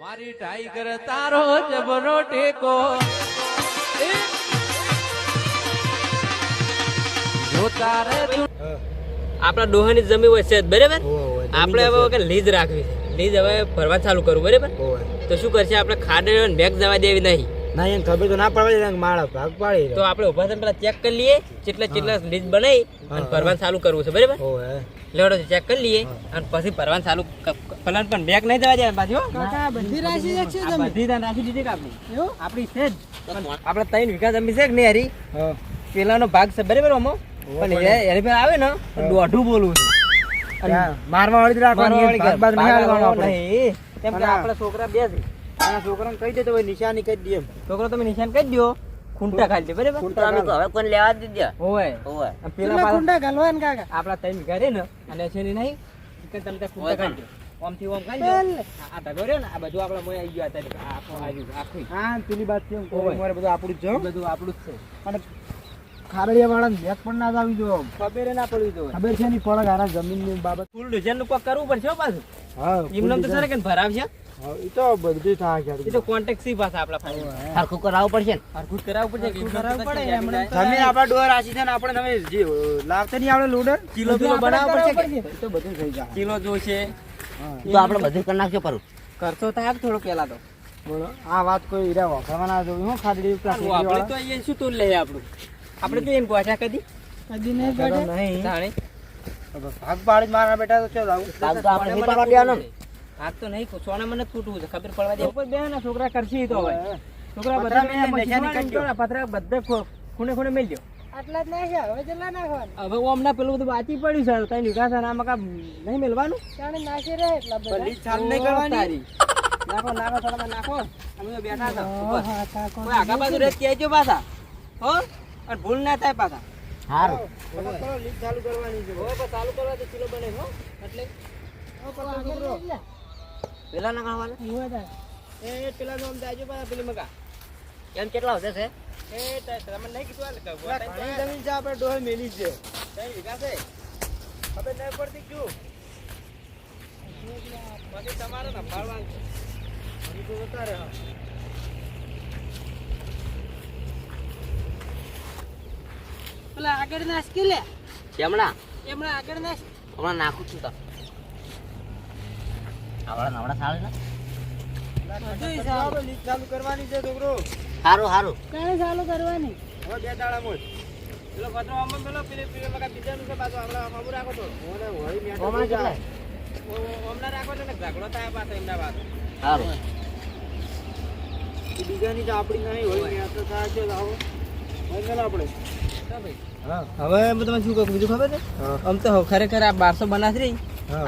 મારી ટાઈગર તારો જબરો ટેકો. આપણા ડોહાની જમી હોય છે જ, બરાબર આપણે હવે વખત લીજ રાખવી છે. લીજ હવે ભરવા ચાલુ કરવું બરાબર? તો શું કરશે? આપણે ખાડે બેગ જવા દેવી નહીં. ના એમ ખબર તો ના પડવા દે માળા ભાગ પાડી તો આપણે ઊભા થઈને પેલા ચેક કરી લઈએ કેટલા કેટલા લીજ બનાવી અને ભરવાનું ચાલુ કરવું છે બરાબર? લેવડો ચેક કરી લઈએ અને પછી ભરવાનું ચાલુ પલન પણ બેગ નહીં દેવા દેવા પાછી કાકા બધી રાશિ એક છે આ બધી ત્યાં નાખી દીધી કે આપણી? એવું? આપણી છે આપણે ત્રણ વિકાસ જમી છે કે નહીં હરી? પેલાનો ભાગ છે બરાબર ઓમો પણ એ- એની પર આવે ને દોઢું બોલવું છે. મારવા વાળી રાખવાની બાદ બાદ નહીં. આપણે છોકરા બે છે. આ છોકરાને કહી દે તો ભાઈ નિશાની કહી દે એમ. છોકરો તમે નિશાન કહી દો ખૂંટા ખાલી દે બરાબર? ખૂંટા ખાલી. હવે કોણ લેવા દે. દે ઓય ઓય પેલા કુંડા ઘાલવાન કાકા. આપડા તઈ ઘરે ને અને છે ને નહીં કે તમે ત્યાં ખૂંટા ખાલી દો. ઓમથી ઓમ ખાલી દો. આ- ઢગો ને આ બધું આપણા મોય આવી ગયા અત્યારે આખો આજુ આખી. હા પેલી વાત છે ઓય. મારે બધું આપણું જ છે બધું આપણું જ છે. અને ખારડિયા વાળાને ભેગ પણ ના જ આવી જો ખબર ના પડવી જોઈએ ખબર છે ની પડે આના જમીનની બાબત. ફૂલ ડિઝાઇનનું કોક કરવું પડશે પાછું. હા એમને તો સર ને કે ભરાવશે? ઈ તો બધું થાય છે એ તો કોન્ટેક્ટ સી પાસે આપણા પાસે. હરખું કરાવવું પડશે ને? હરખું કરાવવું પડશે કરાવવું પડે, એમણે તમે આપણા ડોર આસી છે ને આપણે તમે જે લાવતા નહીં આપણે લોડર? કિલો કિલો આપણે પડશે. એ તો બધું થઈ જાય. કિલો જોશે. તો આપણે બધું કરી નાખજો પરું. કરતો થાય થોડો પેલા તો. બોલો. આ વાત કોઈ ઈરા વાપરવાના જો હું ખાધડી આપણે તો અહીંયા શું તું લે આપણું? આપણે તો એને ગોઠા કદી? કદી નહીં ગોઠા. નહીં. ભાગ પાડી મારા બેટા તો ચાલ આવું હાથ તો નહીં સોના મને તૂટવું છે ખબર પડવા દે. ઉપર બે ના છોકરા કરશે તો હવે. છોકરા બધા મેં નિશાની કરજો. પતરા બધા ખૂણે ખૂણે મેલજો આટલા જ નાખ્યા હવે જલ્લા નાખવાનું? હવે ઓમના પેલું બધું બાકી પડ્યું છે કઈ નિકાસ ના મકા નહીં મેલવાનું? જાણે નાખી રહે એટલા બધા. ભલી છાલ નહીં કરવાની? તારી. નાખો નાખો થોડા નાખો. અમે તો બેઠા હતા. ઉપર. કોઈ આગા બાજુ રહે કહેજો પાછા? હો? અને ભૂલ ના થાય પાછા. હારું. ચાલુ કરવાની છે. હો પણ ચાલુ કરવા તો કિલો બને હો. એટલે. પેલા ના ઊભો થાય. એ પેલા નો આમ જાજો પાછા પેલી મગા. એમ કેટલા વધે છે? એ તમે નહીં કીધું હાલ ઘણી જમીન છે આપણે ડોહે મેલી છે. ત્રણ વીઘા છે? ખબર નહીં પડતી ક્યું પછી તમારે સંભાળવાનું છે. તો વધારે હા પેલા આગળ નાખી લે એમણા એમણા આગળ નાશ હમણાં નાખું છું તો. આવડા નવડા સારું ને. ચાલુ. કરવાની છે છોકરો. સારું સારું કાલે ચાલુ કરવાની. હવે બે દાડામાં જ પેલો પત્રો આમાં પેલો પેલી પેલી મગા બીજાનું છે પાછું આપણે આમાં રાખો તો. ઓને વળી મેં રાખો ને ઝઘડો થાય પાછો એમના સારું બીજાની તો આપણી નહીં હોય મેં તો થાય છે આવો. હોય આપણે હા. હવે તમે શું કહું બીજું ખબર છે? આમ તો ખરેખર આ બારસો બનાસ રહી.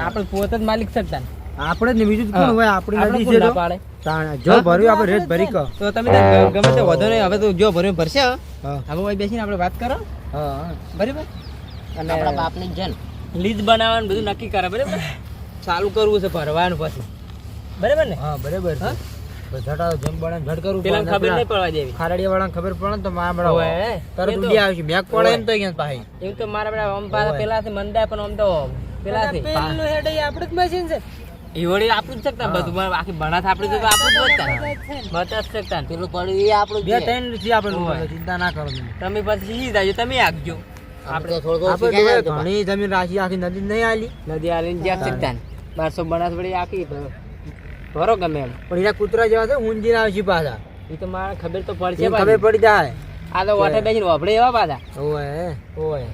આપણે પોતે જ માલિક શકતા આપણે જ ને બીજું કોણ હોય? આપણી નદી છે ના તો પાડે? જો ભર્યું આપણે રેટ ભરી કહો તો તમે ગમે તે વધો નહીં હવે તો જો ભર્યું ભરશે હવે હા. હવે અહીં બેસીને આપણે વાત કરો. હા બરાબર? અને આપણા બાપની જન લીજ બનાવવાનું બધું નક્કી કરે બરાબર? ચાલુ કરવું છે ભરવાનું પછી. બરાબર ને? હા બરાબર? જેમ બને કરવું પેલા ખબર નહીં પડવા દેવી. ખારડિયા વાળાને ખબર પડે ને તો મારા બડા ઓય. તરત ઉડી આવશે બેગ પડે એમ તો અહીંયા પાહી એવું તો મારા બધા આમ પાછા પણ તો પેલું હેડ એ જ મશીન છે. ઈ વળી આપણું જ શકતા બધું પણ આખી ભણાત આપણી તો આપણું જ બચતા બચત શકતા પેલું પડ્યું એ આપણું બે ત્રણથી આપણે. ચિંતા ના કરો તમે. તમે પછી જાજો તમે આગજો આપણે ઘણી જમીન રાખી આખી નદી નહીં આલી નદી આલીને જ્યાં શકતા ને. બારસો બનાસ વળી આખી ભરો. ગમે એમ. પણ એના કૂતરા જેવા છે ઊંજી ના આવશે પાછા. એ તો મારે ખબર તો પડશે ખબર પડી જાય. આ તો વોટર બેસીને વભડે એવા પાછા. ઓય ઓય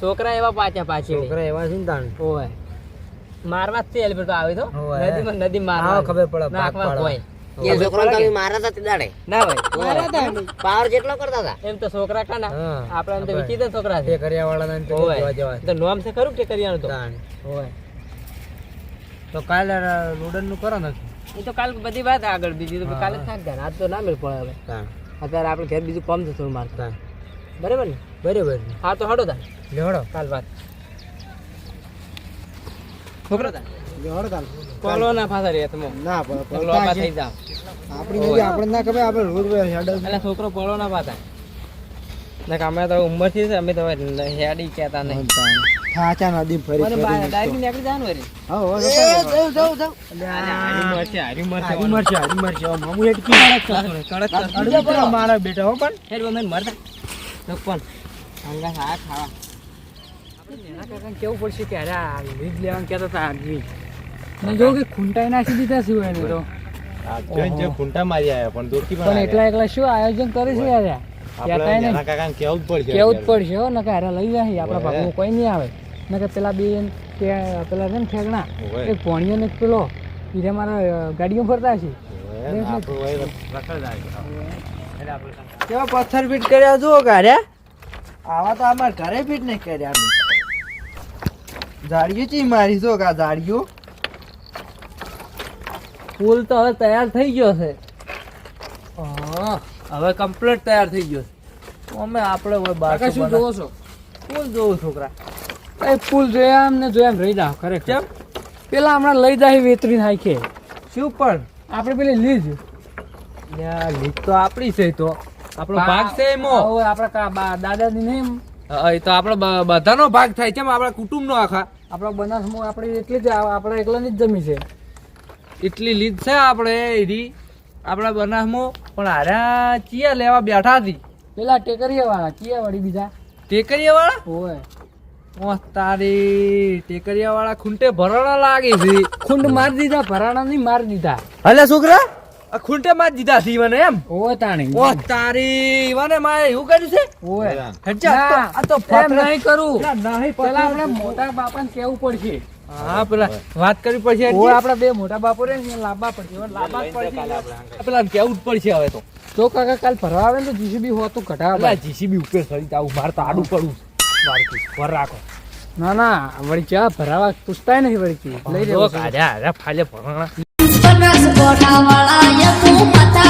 છોકરા એવા પાછા પાછી છોકરા એવા ચિંતા હોય. ઓય મારવા જ તે એલિફન્ટ આવે તો. નદીમાં નદી મારવા હા, ખબર પડે, નાખવા. કોઈ. એ તમે ના મારા હતા પાવર જેટલો કરતા હતા. એમ તો છોકરા કાના આપણે એમ તો વિચિત્ર છોકરા છે તે ને ઓય. જોવા જેવા તો નોમ છે ખરું કે કરિયાનું તો? તાણ. તો કાલે લુડનનું કરો ને એ તો કાલ બધી વાત આગળ બીજી તો કાલે જ થાક જાય આજ તો ના મેળ પડે હવે. અત્યારે આપણે ઘેર બીજું કોમ છે થોડું મારતા બરોબર બરાબર ને? બરાબર. હા તો હડો તા લેવડો. કાલ વાત. છોકરો લેવડો ના ફાસા રે તમે ના પણ- પણ લોપા થાય થઈ જાવ આપણી નદી આપણે ના ખબર આપણે રોજ રોજ એટલે છોકરો પોળો ના પાતા ને કે અમે તો ઉંમરથી છે અમે તો હેડી કહેતા નહીં. થાચા નદી ફરી મને. ડાયરી નીકળી. હા, હારી મરશે, હારી મરશે. હારી મરશે, હારી મરશે. કડક કડક. મારા બેટા હો પણ હેડ મરતા. તો પણ હંગા હા ખાવા. એના કાકાને કેવું પડશે કે અરે આ લીજ લેવાનું કહેતા હતા આદમી મેં જોયું કે ખૂંટાઈ નાખી દીધા શું એને તો. જે ફૂંટા મારી આયા પણ દોરકી પણ એકલા એકલા શું આયોજન કરે છે યાર? કહેતાય નહીં. કાકાને કેવું જ પડશે કેવું જ પડશે હો નકર હારે લઈ જાય આપણા ભાગમાં કોઈ નહીં આવે. નકર પેલા બે કે પેલા છે ને ઠેકણા. એક પોણીઓ ને પેલો ઈને મારા ગાડીઓ ફરતા છે. કેવા પથ્થર ફીટ કર્યા જુઓ ગાર્યા આવા તો અમારા ઘરે ફીટ નહીં કર્યા જાળીઓ ચી મારી છો કા ઝાડીઓ? પુલ તો હવે તૈયાર થઈ ગયો છે. હવે કમ્પ્લીટ તૈયાર થઈ ગયો છે. અમે આપણે હવે બાર શું જોવો છો? કોણ જોવું છોકરા એ પુલ જોયા એમને જોયા એમ રહી જાવ ખરેખર. પેલા હમણાં લઈ જાય વેતરી નાખીએ શું પણ? આપણે પેલી લીજ. લીજ તો આપણી છે તો. આપણો ભાગ છે એમો. હવે આપણા દાદાની બા- એમ. હા, એ તો આપણો બધાનો ભાગ થાય છે આપણા કુટુંબનો આખા. આપણા બનાસમાં આપણી એટલી જ આપણે આપણા એકલાની જ જમી છે. એટલી લીધ છે આપણે એરી. આપણા બનાસમાં પણ હારા ચિયા લેવા બેઠા હતી. પેલા ટેકરીયા વાળા ચિયા વળી બીજા. ટેકરીયા વાળા હોય. ઓહ તારી ટેકરીયા વાળા ખૂંટે ભરાણા લાગે છે. ખૂંડ મારી દીધા ભરાણા નહીં મારી દીધા. હલે છોકરા? ખૂંટે માં જ દીધા છે મને એમ? ઓ તાણી. ઓ તારી મને માં એવું કર્યું છે? ઓય. હેડજા, આ તો- તો ફાફડા- નહીં કરું. ના, નહીં પેલા આપણે મોટા બાપાને કેવું પડશે? હા પેલા વાત કરવી પડશે ઓ હેડજી. બે મોટા બાપો રે ને લાંબા પડશે. લાંબા પડશે. પેલા કેવું પડશે હવે તો. તો કાકા કાલ ફરવા આવે ને તો જીસીબી હોતું ઘટાડે જીસીબી ઉપર ચડી જાવ મારે તો આડું પડું મારતું વર રાખો. ના ના વળી ચા ભરાવા પૂછતાય નહીં વળી લઈ લેવો કાઢ્યા ફાલે ભરણા போட்டா வளாய பூ பத்தா